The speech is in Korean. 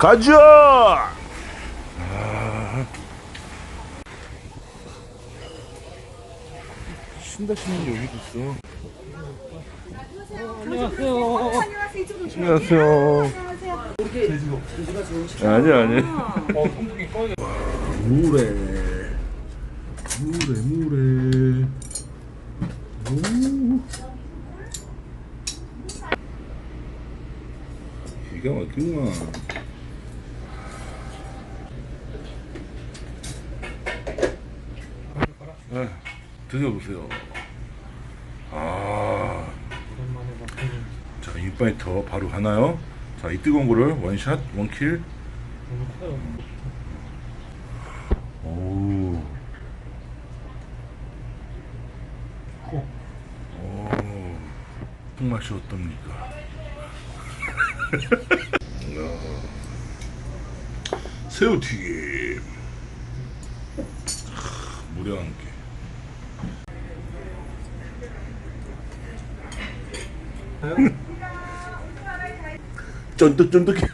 가자! 신다 신는 게 여기도 있어. 안녕하세요. 안녕하세요. 아니 아니. 물에 물에 물에. 오. 기가 막히구만. 네, 드셔보세요. 아. 자, 인파이터 바로 가나요? 자, 이 뜨거운 거를 원샷, 원킬. 오. 오. 맛이 어떻습니까? 이야. 새우튀김. 크, 물에 함 쫀득쫀득해.